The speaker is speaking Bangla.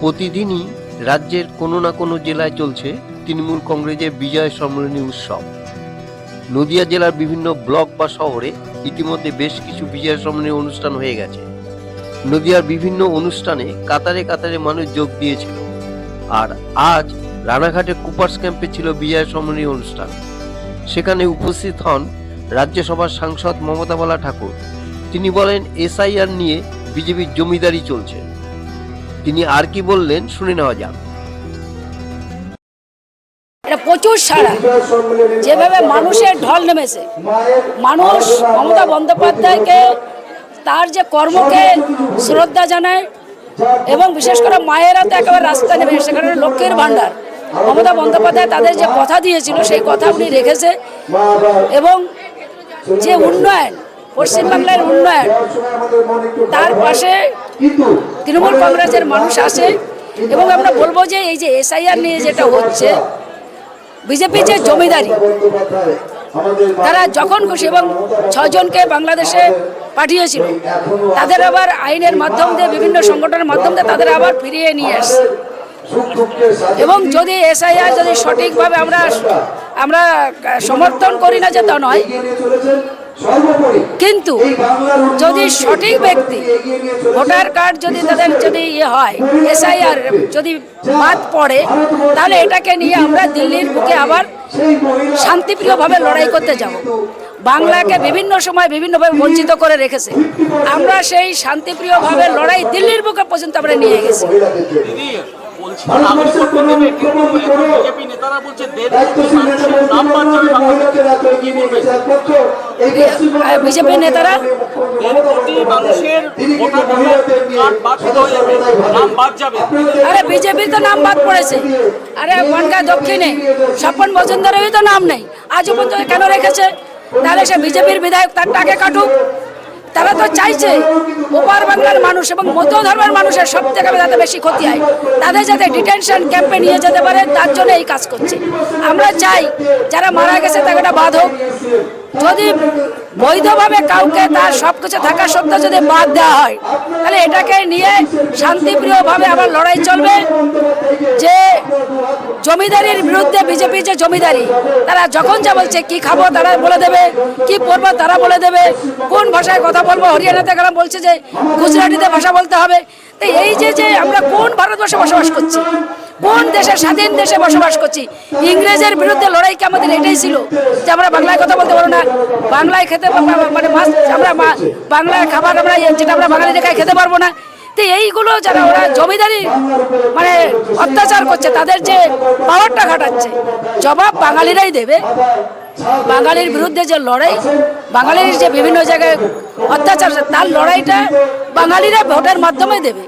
প্রতিদিনই রাজ্যের কোনো না কোনো জেলায় চলছে তৃণমূল কংগ্রেসের বিজয় সম্মেলনী উৎসব। নদিয়া জেলার বিভিন্ন ব্লক বা শহরে ইতিমধ্যে বেশ কিছু বিজয় সম্মেলনী অনুষ্ঠান হয়ে গেছে। নদিয়ার বিভিন্ন অনুষ্ঠানে কাতারে কাতারে মানুষ যোগ দিয়েছিল। আর আজ রানাঘাটে কুপার্স ক্যাম্পে ছিল বিজয় সম্মেলনী অনুষ্ঠান। সেখানে উপস্থিত হন রাজ্যসভার সাংসদ মমতা বালা ঠাকুর। তিনি বলেন, এসআইআর নিয়ে বিজেপির জমিদারি চলছে। তিনি আর কি বললেন শুনে নেওয়া যাক। এটা প্রচুর সাড়া। যেভাবে মানুষের ঢল নেমেছে, মানুষ মমতা বন্দ্যোপাধ্যায়কে, তার যে কর্মকে শ্রদ্ধা জানায় এবং বিশেষ করে মায়েরা তো একেবারে রাস্তা নেমে সেখানে লক্ষ্মীর ভাণ্ডার। মমতা বন্দ্যোপাধ্যায় তাদের যে কথা দিয়েছিল, সেই কথা উনি রেখেছে এবং যে উন্নয়ন, পশ্চিমবাংলার উন্নয়ন, তার পাশে তৃণমূল কংগ্রেসের মানুষ আসে এবং আমরা বলব যে এই যে এসআইআর নিয়ে যেটা হচ্ছে বিজেপি যে জমিদারি তারা যখন খুশি এবং ছজনকে বাংলাদেশে পাঠিয়েছিল তাদের আবার আইনের মাধ্যম দিয়ে বিভিন্ন সংগঠনের মাধ্যম দিয়ে তাদের আবার ফিরিয়ে নিয়ে আসছে এবং যদি এসআইআর যদি সঠিকভাবে আমরা আমরা সমর্থন করি না যে তা নয় কিন্তু যদি সঠিক ব্যক্তি ভোটার কার্ড যদি তাদের যদি ইয়ে হয় এসআইআর যদি বাদ পড়ে তাহলে এটাকে নিয়ে আমরা দিল্লির বুকে আবার শান্তিপ্রিয়ভাবে লড়াই করতে যাব। বাংলাকে বিভিন্ন সময় বিভিন্নভাবে বঞ্চিত করে রেখেছে। আমরা সেই শান্তিপ্রিয়ভাবে লড়াই দিল্লির বুকে পর্যন্ত আমরা নিয়ে গেছি। বলছি কিন্তু বিজেপি নেতারা বলছে দেড় কোটি মানুষের নাম বাদ বাদ নেতারা আরে বিজেপির তো নাম বাদ পড়েছে। আরে বনগা দক্ষিণে স্বপন মজুমদারেরই তো নাম নেই। আজ পর্যন্ত কেন রেখেছে? তাহলে সে বিজেপির বিধায়ক তার টাকে কাটুক। তারা তো চাইছে ওপার বাংলার মানুষ এবং মধ্য ধর্মের মানুষের সব থেকে যাতে বেশি ক্ষতি হয়। তাদের যাতে ডিটেনশন ক্যাম্পে নিয়ে যেতে পারে তার জন্য এই কাজ করছে। আমরা চাই যারা মারা গেছে তাকে বাদ হোক যদি বৈধভাবে কাউকে তার সব কিছু থাকা সত্ত্বেও যদি বাদ দেওয়া হয়, তাহলে এটাকে নিয়ে শান্তিপ্রিয়ভাবে আবার লড়াই চলবে। যে জমিদারির বিরুদ্ধে বিজেপি যে জমিদারি, তারা যখন যা বলছে, কি খাব তারা বলে দেবে, কি পরবো তারা বলে দেবে, কোন ভাষায় কথা বলব, হরিয়ানাতে গেলাম, বলছে যে গুজরাটিতে ভাষা বলতে হবে। তো এই যে যে আমরা কোন ভারতবর্ষে বসবাস করছি কোন দেশে স্বাধীন দেশে বসবাস করছি? ইংরেজের বিরুদ্ধে লড়াই কি আমাদের এটাই ছিল? যে আমরা বাংলায় কথা বলতে পারব না। বাংলায় খেতে মানে মাছ আমরা বাংলায় খাবার আমরা যেটা আমরা বাঙালি খাই খেতে পারব না। তো এইগুলো যারা ওরা জমিদারি মানে অত্যাচার করছে, তাদের যে পাওয়ারটা ঘাটাচ্ছে জবাব বাঙালিরাই দেবে। বাঙালির বিরুদ্ধে যে লড়াই, বাঙালির যে বিভিন্ন জায়গায় অত্যাচার, তার লড়াইটা বাঙালিরা ভোটের মাধ্যমে দেবে।